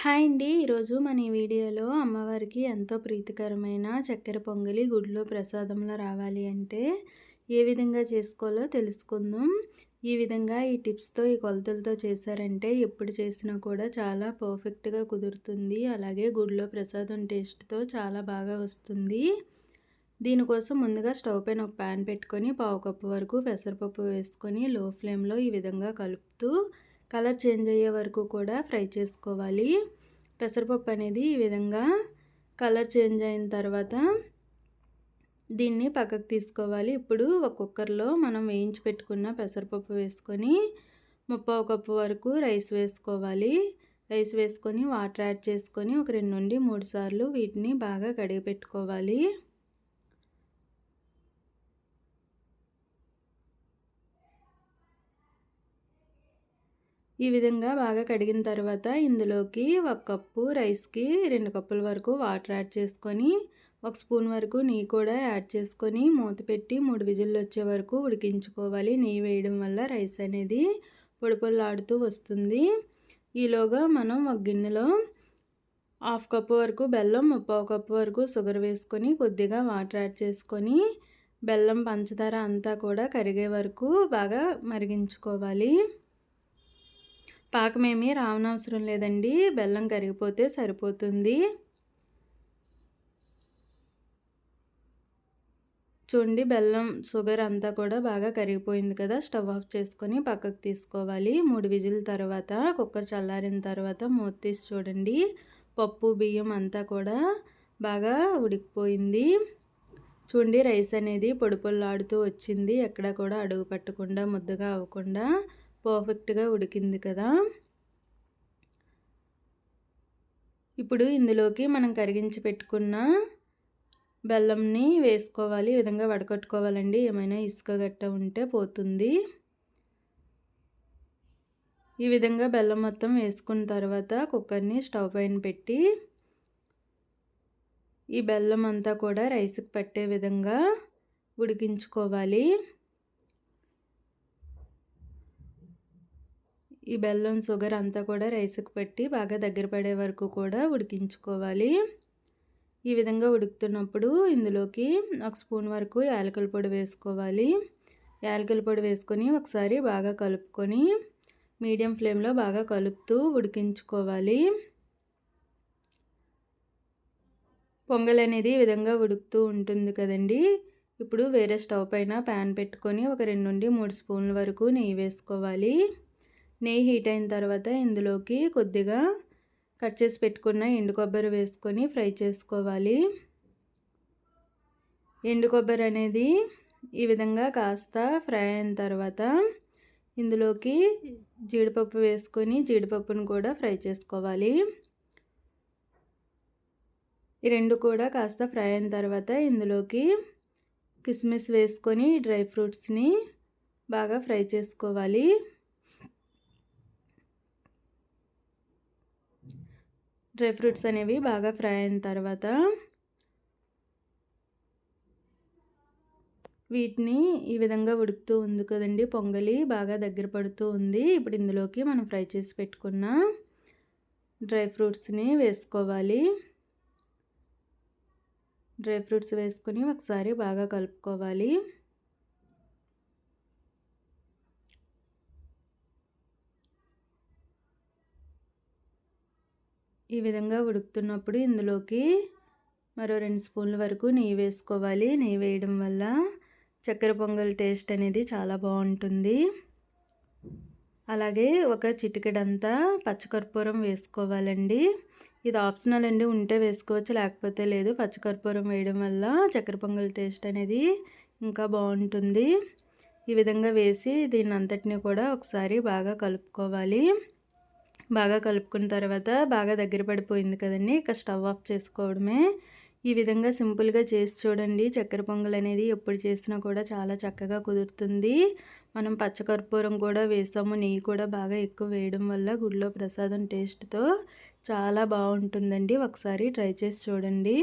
Hi అండి. ఈరోజు మన ఈ వీడియోలో అమ్మవారికి ఎంతో ప్రీతికరమైన చక్కెర పొంగలి గుడిలో ప్రసాదంలో రావాలి అంటే ఏ విధంగా చేసుకోవాలో తెలుసుకుందాం. ఈ విధంగా ఈ టిప్స్తో ఈ కొలతలతో చేశారంటే ఎప్పుడు చేసినా కూడా చాలా పర్ఫెక్ట్గా కుదురుతుంది. అలాగే గుడిలో ప్రసాదం టేస్ట్తో చాలా బాగా వస్తుంది. దీనికోసం ముందుగా స్టవ్ పైన ఒక ప్యాన్ పెట్టుకొని పావు కప్పు వరకు పెసరపప్పు వేసుకొని లో ఫ్లేమ్లో ఈ విధంగా కలుపుతూ కలర్ చేంజ్ అయ్యే వరకు కూడా ఫ్రై చేసుకోవాలి. పెసరపప్పు అనేది ఈ విధంగా కలర్ చేంజ్ అయిన తర్వాత దీన్ని పక్కకు తీసుకోవాలి. ఇప్పుడు ఒక కుక్కర్లో మనం వేయించి పెట్టుకున్న పెసరపప్పు వేసుకొని ముప్పావు కప్పు వరకు రైస్ వేసుకోవాలి. రైస్ వేసుకొని వాటర్ యాడ్ చేసుకొని ఒక రెండు నుండి మూడు సార్లు వీటిని బాగా కడిగి పెట్టుకోవాలి. ఈ విధంగా బాగా కడిగిన తర్వాత ఇందులోకి ఒక కప్పు రైస్కి రెండు కప్పుల వరకు వాటర్ యాడ్ చేసుకొని ఒక స్పూన్ వరకు నెయ్యి కూడా యాడ్ చేసుకొని మూత పెట్టి మూడు విజిల్లు వచ్చే వరకు ఉడికించుకోవాలి. నెయ్యి వేయడం వల్ల రైస్ అనేది పొడిపొల్లాడుతూ వస్తుంది. ఈలోగా మనం ఒక గిన్నెలో హాఫ్ కప్పు వరకు బెల్లం ముప్పావు కప్పు వరకు షుగర్ వేసుకొని కొద్దిగా వాటర్ యాడ్ చేసుకొని బెల్లం పంచదార అంతా కూడా కరిగే వరకు బాగా మరిగించుకోవాలి. పాకమేమీ రావనవసరం లేదండి. బెల్లం కరిగిపోతే సరిపోతుంది. చూడండి బెల్లం షుగర్ అంతా కూడా బాగా కరిగిపోయింది కదా. స్టవ్ ఆఫ్ చేసుకొని పక్కకు తీసుకోవాలి. మూడు విజిల్ తర్వాత కుక్కర్ చల్లారిన తర్వాత మూత తీసి చూడండి. పప్పు బియ్యం అంతా కూడా బాగా ఉడికిపోయింది. చూడండి రైస్ అనేది పొడి పొల్లాడుతూ వచ్చింది. ఎక్కడ కూడా అడుగు పట్టకుండా ముద్దగా అవ్వకుండా. పర్ఫెక్ట్గా ఉడికింది కదా. ఇప్పుడు ఇందులోకి మనం కరిగించి పెట్టుకున్న బెల్లంని వేసుకోవాలి. ఈ విధంగా వడకట్టుకోవాలండి. ఏమైనా ఇసుక గట్ట ఉంటే పోతుంది. ఈ విధంగా బెల్లం మొత్తం వేసుకున్న తర్వాత కుక్కర్ని స్టవ్ పైన పెట్టి ఈ బెల్లం అంతా కూడా రైస్కి పట్టే విధంగా ఉడికించుకోవాలి. ఈ బెల్లం షుగర్ అంతా కూడా రైస్కి పెట్టి బాగా దగ్గర పడే వరకు కూడా ఉడికించుకోవాలి. ఈ విధంగా ఉడుకుతున్నప్పుడు ఇందులోకి ఒక స్పూన్ వరకు యాలకుల పొడి వేసుకోవాలి. యాలకుల పొడి వేసుకొని ఒకసారి బాగా కలుపుకొని మీడియం ఫ్లేమ్లో బాగా కలుపుతూ ఉడికించుకోవాలి. పొంగల్ అనేది ఈ విధంగా ఉడుకుతూ ఉంటుంది కదండి. ఇప్పుడు వేరే స్టవ్ పైన ప్యాన్ పెట్టుకొని ఒక రెండు నుండి మూడు స్పూన్ల వరకు నెయ్యి వేసుకోవాలి. నెయ్యి హీట్ అయిన తర్వాత ఇందులోకి కొద్దిగా కట్ చేసి పెట్టుకున్న ఎండు కొబ్బరి వేసుకొని ఫ్రై చేసుకోవాలి. ఎండు కొబ్బరి అనేది ఈ విధంగా కాస్త ఫ్రై అయిన తర్వాత ఇందులోకి జీడిపప్పు వేసుకొని జీడిపప్పును కూడా ఫ్రై చేసుకోవాలి. ఈ రెండు కూడా కాస్త ఫ్రై అయిన తర్వాత ఇందులోకి కిస్మిస్ వేసుకొని డ్రై ఫ్రూట్స్ని బాగా ఫ్రై చేసుకోవాలి. డ్రై ఫ్రూట్స్ అనేవి బాగా ఫ్రై అయిన తర్వాత వీటిని ఈ విధంగా ఉడుకుతూ ఉంది కదండి. పొంగలి బాగా దగ్గర పడుతూ ఉంది. ఇప్పుడు ఇందులోకి మనం ఫ్రై చేసి పెట్టుకున్న డ్రై ఫ్రూట్స్ని వేసుకోవాలి. డ్రై ఫ్రూట్స్ వేసుకొని ఒకసారి బాగా కలుపుకోవాలి. ఈ విధంగా ఉడుకుతున్నప్పుడు ఇందులోకి మరో రెండు స్పూన్ల వరకు నెయ్యి వేసుకోవాలి. నెయ్యి వేయడం వల్ల చక్కెర పొంగల్ టేస్ట్ అనేది చాలా బాగుంటుంది. అలాగే ఒక చిటికెడంతా పచ్చకర్పూరం వేసుకోవాలండి. ఇది ఆప్షనల్ అండి ఉంటే వేసుకోవచ్చు లేకపోతే లేదు. పచ్చకర్పూరం వేయడం వల్ల చక్కెర పొంగల్ టేస్ట్ అనేది ఇంకా బాగుంటుంది. ఈ విధంగా వేసి దీన్ని అంతటిని కూడా ఒకసారి బాగా కలుపుకోవాలి. బాగా కలుపుకున్న తర్వాత బాగా దగ్గర పడిపోయింది కదండి. ఇక స్టవ్ ఆఫ్ చేసుకోవడమే. ఈ విధంగా సింపుల్గా చేసి చూడండి. చక్కెర పొంగల్ అనేది ఎప్పుడు చేసినా కూడా చాలా చక్కగా కుదురుతుంది. మనం పచ్చకర్పూరం కూడా వేసాము. నెయ్యి కూడా బాగా ఎక్కువ వేయడం వల్ల గుడిలో ప్రసాదం టేస్ట్తో చాలా బాగుంటుందండి. ఒకసారి ట్రై చేసి చూడండి.